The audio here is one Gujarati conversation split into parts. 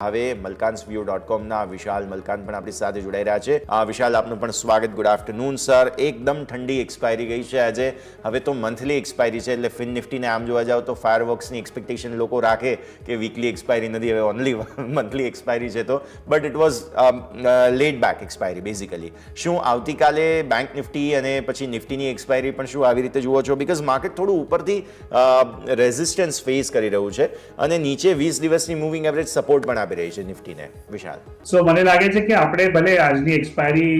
હવે મલકાન્સ વ્યૂ ડોટ કોમના વિશાલ મલકાન પણ આપણી સાથે જોડાઈ રહ્યા છે. વિશાલ, આપનું પણ સ્વાગત. ગુડ આફ્ટરનૂન સર એકદમ ઠંડી એક્સપાયરી ગઈ છે આજે. હવે તો મંથલી એક્સપાયરી છે એટલે ફિન નિફ્ટીને આમ જોવા જાવ તો ફાયરવર્ક્સની એક્સપેક્ટેશન લોકો રાખે કે વીકલી એક્સપાયરી નથી. હવે ઓનલી મંથલી એક્સપાયરી છે તો. But it was late back expiry basically શું આવતીકાલે બેંક નિફ્ટી અને પછી નિફ્ટીની એક્સપાયરી પણ શું આવી રીતે જુઓ છો? બિકોઝ માર્કેટ થોડું ઉપરથી રેઝિસ્ટન્સ ફેસ કરી રહ્યું છે. અને નીચે વીસ દિવસની મૂવિંગ એવરેજ સપોર્ટ પણ આપી રહી છે નિફ્ટીને, વિશાલ. સો મને લાગે છે કે આપણે ભલે આજની એક્સપાયરી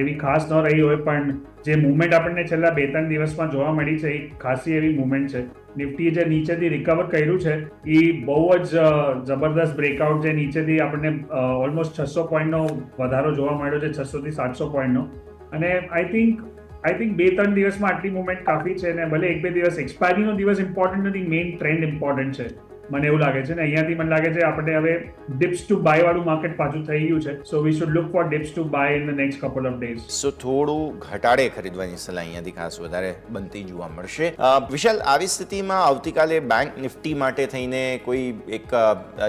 એવી ખાસ ન રહી હોય, પણ જે મુવમેન્ટ આપણને છેલ્લા બે ત્રણ દિવસમાં જોવા મળી છે, એ ખાસી એવી મુવમેન્ટ છે. નિફ્ટી જે નીચેથી રિકવર કર્યું છે, એ બહુ જ જબરદસ્ત બ્રેકઆઉટ જે નીચેથી આપણને ઓલમોસ્ટ છસો પોઈન્ટનો વધારો જોવા મળ્યો છે છસોથી સાતસો પોઈન્ટનો અને આઈ થિંક આઈ થિંક બે ત્રણ દિવસમાં આટલી મુવમેન્ટ કાફી છે અને ભલે એક બે દિવસ એક્સપાયરીનો દિવસ ઇમ્પોર્ટન્ટ નથી મેઇન ટ્રેન્ડ ઇમ્પોર્ટન્ટ છે. મને એવું લાગે છે ને અહીંયાથી મને લાગે છે આપણે હવે ડિપ્સ ટુ બાય વાળું માર્કેટ પાછું થઈ ગયું છે. So we should look for dips to buy in the next couple of days so થોડું ઘટાડે ખરીદવાની સલાહ અહીંયાથી ખાસ વધારે બનતી જોવા મળશે. વિશાલ, આવી સ્થિતિમાં આવતીકાલે બેંક નિફ્ટી માટે થઈને કોઈ એક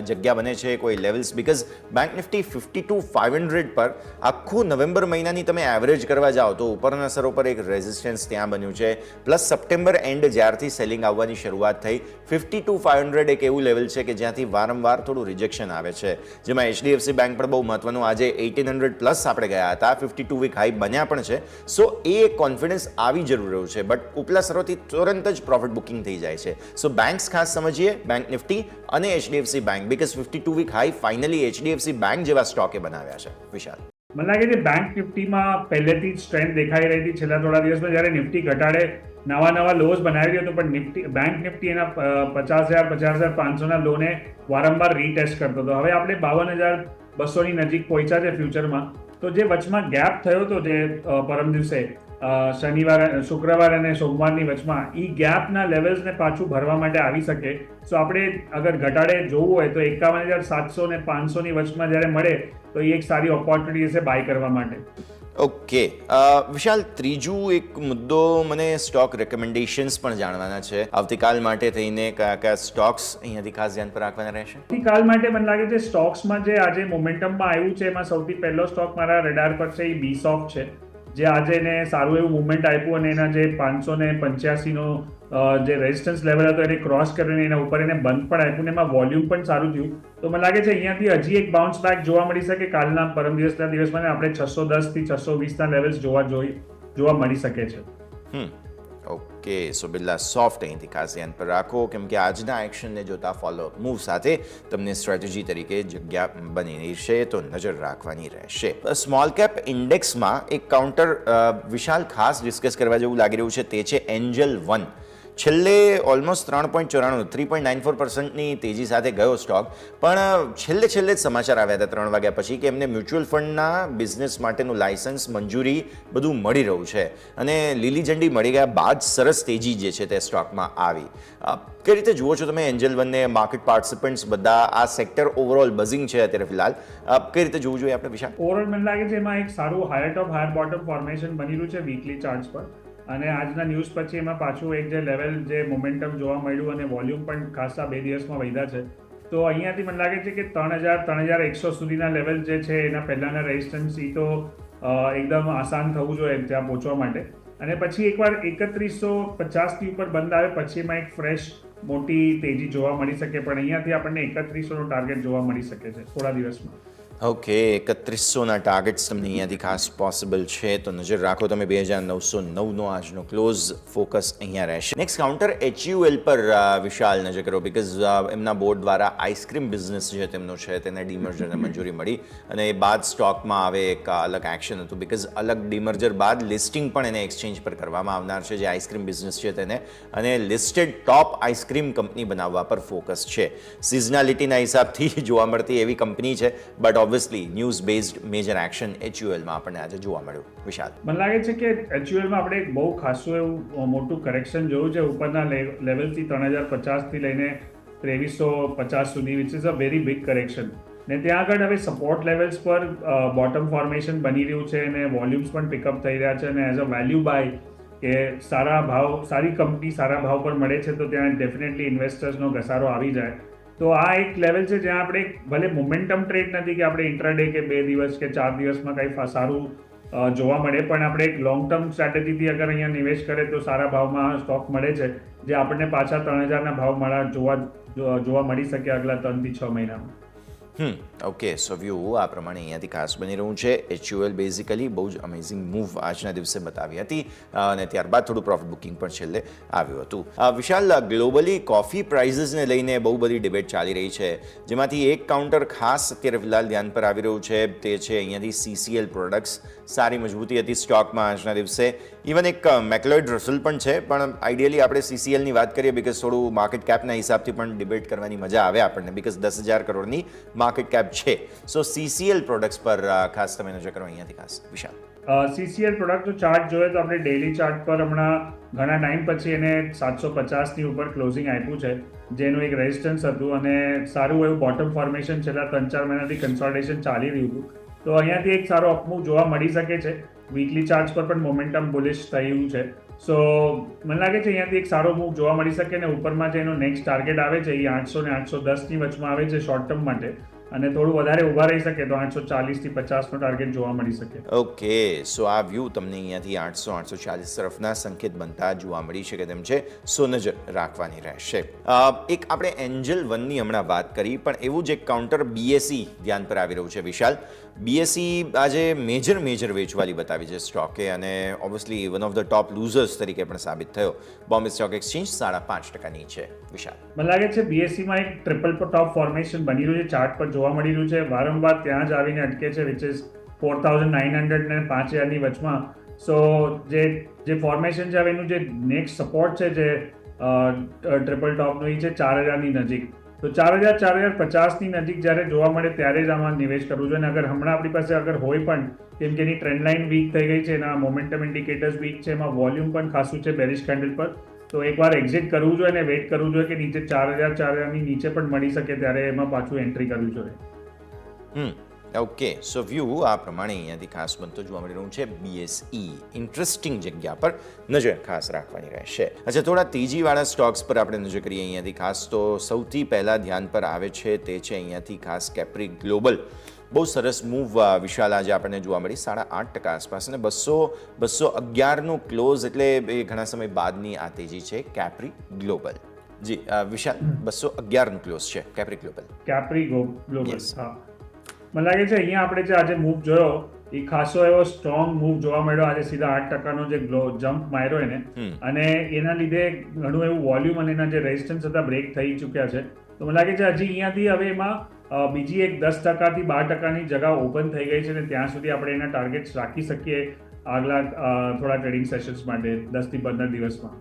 જગ્યા બને છે, કોઈ levels because bank Nifty fifty two five hundred પર આખું નવેમ્બર મહિનાની તમે એવરેજ કરવા જાઓ તો ઉપરના સ્તરો પર એક રેઝિસ્ટન્સ ત્યાં બન્યું છે. પ્લસ સપ્ટેમ્બર એન્ડ જ્યારથી સેલિંગ આવવાની શરૂઆત થઈ. ફિફ્ટી ટુ ફાઇવ હંડ્રેડ એક એવું લેવલ છે કે જ્યાંથી વારંવાર થોડું રિજેક્શન આવે છે. જેમાં એચડીએફસી બેંક પણ બહુ મહત્વનું. આજે એટીન હંડ્રેડ પ્લસ આપણે ગયા હતા. ફિફ્ટી ટુ વીક હાઈ બન્યા પણ છે. સો એ કોન્ફિડન્સ આવી જરૂર રહ્યું છે. બટ ઉપલા સ્તરોથી તુરંત જ પ્રોફિટ બુકિંગ થઈ જાય છે. સો બેંક્સ ખાસ સમજીએ બેંક નિફ્ટી અને HDFC bank because fifty two week high finally HDFC bank જેવા સ્ટોકે બનાવ્યા છે. વિશાલ. મને લાગે છે બેંક નિફ્ટીમાં પહેલેથી જ સ્ટ્રેન્થ દેખાઈ રહી હતી. છેલ્લા થોડા દિવસમાં જ્યારે નિફ્ટી ઘટાડે નવા નવા લોઝ બનાવી રહ્યો હતો પણ નિફ્ટી બેંક નિફ્ટી એના પચાસ હજાર પચાસ હજાર, પાંચસોના લોને વારંવાર રીટેસ્ટ કરતો હતો. હવે આપણે બાવન હજાર બસોની નજીક પહોંચ્યા છે ફ્યુચરમાં તો જે વચમાં ગેપ થયો હતો જે પરમ દિવસે શનિવાર, શુક્રવાર અને સોમવારની વચમાં એ ગેપના લેવલ્સને પાછું ભરવા માટે આવી શકે. સો આપણે અગર ઘટાડે જોવું હોય તો એકાવન હજાર સાતસો ને પાંચસોની વચમાં જ્યારે મળે, તો એ એક સારી ઓપોર્ચ્યુનિટી હશે બાય કરવા માટે. ઓકે વિશાલ, ત્રીજું એક મુદ્દો મને સ્ટોક રેકમેન્ડેશન્સ પણ જાણવાના છે. આવતીકાલ માટે થઈને કયા કયા સ્ટોક્સ અહીંયાથી ખાસ ધ્યાન પર રાખવાના રહેશે? કાલ માટે મને લાગે છે સ્ટોક્સમાં જે આજે મોમેન્ટમમાં આવ્યું છે, એમાં સૌથી પહેલો સ્ટોક મારા રડાર પર છે, એ બીસોફ્ટ છે. જે આજે એને સારું એવું મુવમેન્ટ આપ્યું અને એના જે પાંચસો ને પંચ્યાસીનો જે રેઝિસ્ટન્સ લેવલ હતો એને ક્રોસ કરીને એના ઉપર એને બંધ પણ આપ્યું ને એમાં વોલ્યુમ પણ સારું થયું. તો મને લાગે છે અહીંયાથી હજી એક બાઉન્સ બેક જોવા મળી શકે. કાલના પરમ દિવસના દિવસમાં આપણે છસો દસથી છસો વીસના લેવલ્સ જોવા જોઈ, જોવા મળી શકે છે. હમ ઓકે સોફ્ટ અહીંથી ખાસ ધ્યાન પર રાખો કેમ કે આજના એક્શનને જોતા ફોલો મૂવ સાથે તમને સ્ટ્રેટેજી તરીકે જગ્યા બની છે તો નજર રાખવાની રહેશે સ્મોલ કેપ ઇન્ડેક્સમાં એક કાઉન્ટર વિશાલ ખાસ ડિસ્કસ કરવા જેવું લાગી રહ્યું છે તે છે એન્જલ વન છેલ્લે ઓલમોસ્ટ ત્રણ પોઈન્ટ ચોરાણું થ્રી પોઈન્ટ નાઇન ફોર પર્સન્ટની તેજી સાથે ગયો સ્ટોક પણ છેલ્લે છેલ્લે જ સમાચાર આવ્યા હતા ત્રણ વાગ્યા પછી કે એમને મ્યુચ્યુઅલ ફંડના બિઝનેસ માટેનું લાયસન્સ મંજૂરી બધું મળી રહ્યું છે. અને લીલી ઝંડી મળી ગયા બાદ સરસ તેજી જે છે તે સ્ટોકમાં આવી. કઈ રીતે જુઓ છો તમે એન્જલ વનને માર્કેટ પાર્ટિસિપન્ટ્સ બધા, આ સેક્ટર ઓવરઓલ બઝિંગ છે અત્યારે ફિલહાલ? કઈ રીતે જોવું જોઈએ આપણે, વિશાલ? ઓવરઓલ મને લાગે છે એમાં એક સારું higher top higher bottom formation બની રહ્યું છે વીકલી ચાર્ટ્સ પર. અને આજના ન્યૂઝ પછી એમાં પાછું એક જે લેવલ જે મોમેન્ટમ જોવા મળ્યું અને વોલ્યુમ પણ ખાસા બે દિવસમાં વધ્યા છે. તો અહીંયાથી મને લાગે છે કે ત્રણ હજાર ત્રણ હજાર એકસો સુધીના લેવલ જે છે એના પહેલાંના રેઝિસ્ટન્સ એ તો એકદમ આસાન થવું જોઈએ ત્યાં પહોંચવા માટે. અને પછી એકવાર એકત્રીસો પચાસથી ઉપર બંધ આવે પછી એમાં એક ફ્રેશ મોટી તેજી જોવા મળી શકે. પણ અહીંયાથી આપણને એકત્રીસોનો ટાર્ગેટ જોવા મળી શકે છે થોડા દિવસમાં. ઓકે એકત્રીસોના ટાર્ગેટ્સ તમને અહીંયાથી ખાસ પોસિબલ છે. તો નજર રાખો તમે બે હજાર નવસો નવનો આજનો ક્લોઝ ફોકસ અહીંયા રહેશે. નેક્સ્ટ કાઉન્ટર એચયુએલ પર વિશાલ નજર કરો બિકોઝ એમના બોર્ડ દ્વારા આઈસ્ક્રીમ બિઝનેસ જે તેમનો છે, તેને ડીમર્જરને મંજૂરી મળી. અને એ બાદ સ્ટોકમાં આવે એક અલગ એક્શન હતું. બિકોઝ અલગ ડીમર્જર બાદ લિસ્ટિંગ પણ એને એક્સચેન્જ પર કરવામાં આવનાર છે, જે આઈસ્ક્રીમ બિઝનેસ છે તેને. અને લિસ્ટેડ ટોપ આઈસ્ક્રીમ કંપની બનાવવા પર ફોકસ છે. સિઝનાલિટીના હિસાબથી જોવા મળતી એવી કંપની છે but obviously news based major action એચયુએલમાં આપણને આજે જોવા મળ્યું. વિશાલ. મને લાગે છે કે એચયુએલમાં આપણે એક બહુ ખાસું એવું મોટું કરેક્શન જોયું છે. ઉપરના લેવલથી ત્રણ હજાર પચાસથી લઈને ત્રેવીસો પચાસ સુધી which is a very big correction ને ત્યાં આગળ હવે સપોર્ટ લેવલ્સ પર બોટમ ફોર્મેશન બની રહ્યું છે અને વોલ્યુમ્સ પણ પિકઅપ થઈ રહ્યા છે અને એઝ અ વેલ્યુ બાય કે સારા ભાવ, સારી કંપની સારા ભાવ પર મળે છે, તો ત્યાં ડેફિનેટલી ઇન્વેસ્ટર્સનો ઘસારો આવી જાય. તો આ એક લેવલ છે જ્યાં આપણે ભલે મોમેન્ટમ ટ્રેડ નથી કે આપણે ઇન્ટ્રાડે કે બે દિવસ કે ચાર દિવસમાં કંઈ સારું જોવા મળે, પણ આપણે એક લોંગ ટર્મ સ્ટ્રેટેજીથી અગર અહીંયા નિવેશ કરે તો સારા ભાવમાં સ્ટોક મળે છે, જે આપણને પાછા ત્રણ હજારના ભાવ મળા જોવા જોવા મળી શકે આગલા ત્રણથી છ મહિનામાં. ઓકે સો વ્યૂ આ પ્રમાણે અહીંયાથી ખાસ બની રહ્યું છે. એચયુએલ બેઝિકલી બહુ જ અમેઝિંગ મૂવ આજના દિવસે બતાવી હતી. અને ત્યારબાદ થોડું પ્રોફિટ બુકિંગ પણ છેલ્લે આવ્યું હતું. વિશાલ ગ્લોબલી કોફી પ્રાઇઝીસને લઈને બહુ બધી ડિબેટ ચાલી રહી છે. જેમાંથી એક કાઉન્ટર ખાસ અત્યારે ફિલહાલ ધ્યાન પર આવી રહ્યું છે. તે છે અહીંયાથી સીસીએલ પ્રોડક્ટ્સ સારી મજબૂતી હતી સ્ટોકમાં આજના દિવસે. ઇવન એક મેકલોઇડ રસલ પણ છે, પણ આઈડિયલી આપણે સીસીએલની વાત કરીએ બિકોઝ થોડું માર્કેટ કેપના હિસાબથી પણ ડિબેટ કરવાની મજા આવે આપણને બિકોઝ દસ હજાર કરોડની માર્કેટ કેપ છે. સો સીસીએલ પ્રોડક્ટ્સ પર ખાસ તમે નજર કરો અહીંયાથી ખાસ. વિશાલ. સીસીએલ પ્રોડક્ટનો ચાર્ટ જોઈએ તો આપણે ડેલી ચાર્ટ પર હમણાં ઘણા ટાઈમ પછી એને સાતસો પચાસની ઉપર ક્લોઝિંગ આપ્યું છે, જેનું એક રેઝિસ્ટન્સ હતું અને સારું એવું બોટમ ફોર્મેશન છેલ્લા ત્રણ ચાર મહિનાથી કન્સોલ્ટેશન ચાલી રહ્યું હતું. તો અહીંયાથી એક સારો અપમૂવ જોવા મળી શકે છે. વીકલી ચાર્જ પર પણ મોમેન્ટમ બુલિશ થયું છે. સો મને લાગે છે અહીંયાથી એક સારો મૂવ જોવા મળી શકે ને ઉપરમાં જે એનો નેક્સ્ટ ટાર્ગેટ આવે છે એ આઠસો ને આઠસો દસની વચમાં આવે છે શોર્ટ ટર્મ માટે. અને થોડું વધારે ઊભા રહી શકે તો આઠસો ચાલીસથી પચાસનો ટાર્ગેટ જોવા મળી શકે. ઓકે સો આ વ્યૂ તમને અહીંયાથી આઠસો આઠસો ચાલીસ તરફના સંકેત બનતા જોવા મળી શકે તેમ છે. સો નજર રાખવાની રહેશે. એક આપણે એન્જલ વનની હમણાં વાત કરી, પણ એવું જ એક કાઉન્ટર બીએસઈ ધ્યાન પર આવી રહ્યું છે વિશાલ. બીએસઈ આજે મેજર મેજર વેચવાલી બતાવી છે સ્ટોકે અને obviously one of the top losers તરીકે પણ સાબિત થયો. બોમ્બે સ્ટોક એક્સચેન્જ સાડા પાંચ ટકાની છે. વિશાલ. મને લાગે છે બીએસસીમાં એક ટ્રિપલ ટોપ ફોર્મેશન બની રહ્યું છે ચાર્ટ પર જોવા મળી રહ્યું છે. વારંવાર ત્યાં જ આવીને અટકે છે which is four thousand nine hundred ને પાંચ હજારની વચમાં. સો જે જે ફોર્મેશન છે, હવે એનું જે નેક્સ્ટ સપોર્ટ છે, જે ટ્રિપલ ટોપનું એ છે, ચાર હજારની નજીક. તો ચાર હજાર ચાર હજાર પચાસની નજીક જ્યારે જોવા મળે ત્યારે જ આમાં નિવેશ કરવું જોઈએ. અને અગર હમણાં આપણી પાસે અગર હોય પણ, કેમ કે એની ટ્રેન્ડ લાઇન વીક થઈ ગઈ છે, એના મોમેન્ટમ ઇન્ડિકેટર્સ વીક છે, એમાં વોલ્યુમ પણ ખાસું છે બેરિશ કેન્ડલ પર, તો એકવાર એક્ઝિટ કરવું જોઈએ અને વેઇટ કરવું જોઈએ કે નીચે ચાર હજાર, ચાર હજારની નીચે પણ મળી શકે ત્યારે એમાં પાછું એન્ટ્રી કરવી જોઈએ. હમ. ઓકે સો વ્યૂ આ પ્રમાણે અહીંયાથી ખાસ બનતો જોવા મળી રહ્યું છે. બીએસઈ ઇન્ટરેસ્ટિંગ જગ્યા પર નજર ખાસ રાખવાની રહેશે. અચ્છા થોડા તેજીવાળા સ્ટોક્સ પર આપણે નજર કરીએ. અહીંયાથી ખાસ તો સૌથી પહેલાં ધ્યાન પર આવે છે તે છે અહીંયાથી ખાસ કેપ્રી ગ્લોબલ બહુ સરસ મૂવ વિશાલ આજે આપણને જોવા મળી. સાડા આઠ ટકા આસપાસ અને બસો બસો અગિયારનું ક્લોઝ એટલે એ ઘણા સમય બાદની આ તેજી છે કેપ્રી ગ્લોબલ જી વિશાલ બસો અગિયારનું ક્લોઝ છે કેપ્રી ગ્લોબલ કેપ્રી ગ્લોબલ હા. મને લાગે છે અહીંયા આપણે જે આજે મૂવ જોયો એ ખાસો એવો સ્ટ્રોંગ મૂવ જોવા મળ્યો. આજે સીધા આઠ ટકાનો જે જમ્પ માર્યો એને. અને એના લીધે ઘણું એવું વોલ્યુમ અને એના જે રેઝિસ્ટન્સ હતા બ્રેક થઈ ચૂક્યા છે. તો મને લાગે છે હજી અહીંયાથી હવે એમાં બીજી એક દસ ટકાથી બાર ટકાની જગા ઓપન થઈ ગઈ છે અને ત્યાં સુધી આપણે એના ટાર્ગેટ્સ રાખી શકીએ આગલા થોડા ટ્રેડિંગ સેશન્સ માટે દસથી પંદર દિવસમાં.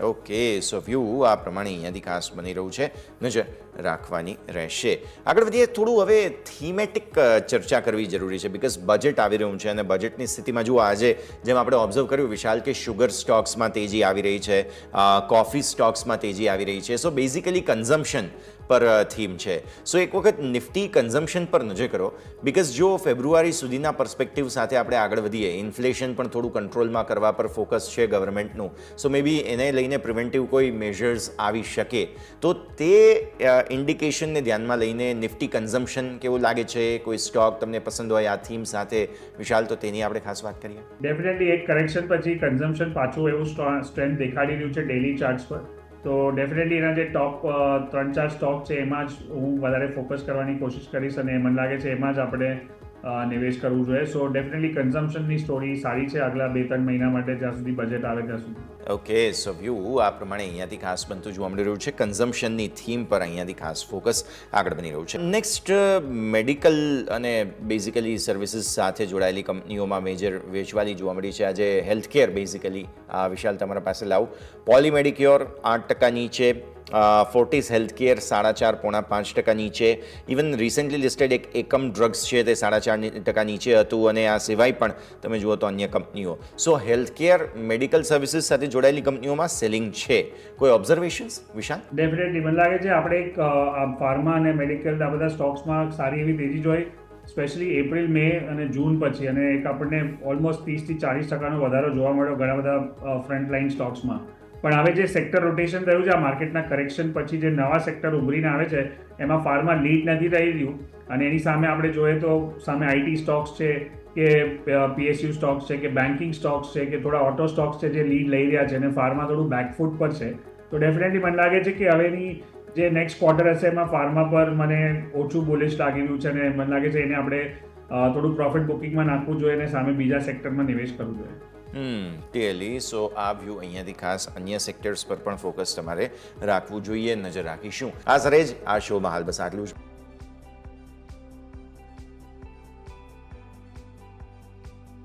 ઓકે સો વ્યૂ આ પ્રમાણે અહીંયાથી ખાસ બની રહ્યું છે. નજર રાખવાની રહેશે. આગળ વધીએ, થોડું હવે થીમેટિક ચર્ચા કરવી જરૂરી છે બિકોઝ બજેટ આવી રહ્યું છે અને બજેટની સ્થિતિમાં જુઓ, આજે જેમ આપણે ઓબ્ઝર્વ કર્યું, વિશાલ કે શુગર સ્ટોક્સમાં તેજી આવી રહી છે કોફી સ્ટોક્સમાં તેજી આવી રહી છે. સો બેઝિકલી કન્ઝમ્પશન પર થીમ છે. સો એક વખત નિફ્ટી કન્ઝમ્પશન પર નજર કરો બિકોઝ જો ફેબ્રુઆરી સુધીના પર્સપેક્ટિવ સાથે આપણે આગળ વધીએ ઇન્ફ્લેશન પણ થોડું કંટ્રોલમાં કરવા પર ફોકસ છે ગવર્મેન્ટનું સો મે બી એને લઈને પ્રિવેન્ટિવ કોઈ મેજર્સ આવી શકે. તો તે ઇન્ડિકેશનને ધ્યાનમાં લઈને નિફ્ટી કન્ઝમ્પશન કેવું લાગે છે, કોઈ સ્ટોક તમને પસંદ હોય, આ થીમ સાથે? વિશાલ, તો તેની આપણે ખાસ વાત કરીએ. ડેફિનેટલી એક કરેક્શન પછી કન્ઝમ્પશન પાછું એવું સ્ટ્રેન્થ દેખાડી રહ્યું છે ડેલી ચાર્ટ્સ પર. તો ડેફિનેટલી એના જે ટોપ ત્રણ ચાર સ્ટોક છે, એમાં જ હું વધારે ફોકસ કરવાની કોશિશ કરીશ અને મને લાગે છે એમાં જ આપણે નિવેશ કરવું જોઈએ. સો ડેફિનેટલી કન્ઝમ્પશનની સ્ટોરી સારી છે. આગલા બે ત્રણ મહિના માટે જ્યાં સુધી બજેટ આવે ત્યાં સુધી. ઓકે સો વ્યૂ આ પ્રમાણે અહીંયાથી ખાસ બનતું જોવા મળી રહ્યું છે. કન્ઝમ્પશનની થીમ પર અહીંયાથી ખાસ ફોકસ આગળ બની રહ્યું છે. નેક્સ્ટ મેડિકલ અને બેઝિકલી સર્વિસીસ સાથે જોડાયેલી કંપનીઓમાં મેજર વેચવાલી જોવા મળી છે. આજે હેલ્થકેર બેઝિકલી આ વિશાલ તમારા પાસે લાવું. પોલીમેડિક્યોર આઠ ટકા નીચે ફોર્ટિસ હેલ્થકેર સાડા ચાર પોણા પાંચ ટકા નીચે. ઇવન રિસેન્ટલી લિસ્ટેડ એક એકમ ડ્રગ્સ છે તે સાડા ચાર ટકા નીચે હતું અને આ સિવાય પણ તમે જુઓ તો અન્ય કંપનીઓ. સો હેલ્થકેર મેડિકલ સર્વિસીસ સાથે જોડાયેલી કંપનીઓમાં સેલિંગ છે. કોઈ ઓબ્ઝર્વેશન્સ વિશાલ? ડેફિનેટલી મને લાગે છે આપણે એક ફાર્મા અને મેડિકલ આ બધા સ્ટોક્સમાં સારી એવી તેજી જોઈ સ્પેશિયલી એપ્રિલ મે અને જૂન પછી. અને એક આપણને ઓલમોસ્ટ ત્રીસથી ચાલીસ ટકાનો વધારો જોવા મળ્યો ઘણા બધા ફ્રન્ટ લાઇન સ્ટોક્સમાં પણ હવે જે સેક્ટર રોટેશન થયું છે, આ માર્કેટના કરેક્શન પછી જે નવા સેક્ટર ઉભરીને આવે છે, એમાં ફાર્મા લીડ નથી થઈ રહ્યું. અને એની સામે આપણે જોઈએ તો સામે આઈટી સ્ટોક્સ છે, કે પીએસયુ સ્ટોક્સ છે, કે બેન્કિંગ સ્ટોક્સ છે, કે થોડા ઓટો સ્ટોક્સ છે જે લીડ લઈ રહ્યા છે અને ફાર્મા થોડું બેકફૂટ પર છે. તો ડેફિનેટલી મને લાગે છે કે હવેની જે નેક્સ્ટ ક્વાર્ટર હશે એમાં ફાર્મા પર મને ઓછું બોલિશ લાગી રહ્યું છે અને મને લાગે છે એને આપણે થોડું પ્રોફિટ બુકિંગમાં નાખવું જોઈએ અને સામે બીજા સેક્ટરમાં નિવેશ કરવું જોઈએ. ક્લિયરલી સો આ વ્યૂ અહીંયાથી ખાસ અન્ય સેક્ટર્સ પર પણ ફોકસ તમારે રાખવું જોઈએ, નજર રાખીશું. આ સરે જ આ શોમાં હાલ બસ આટલું જ.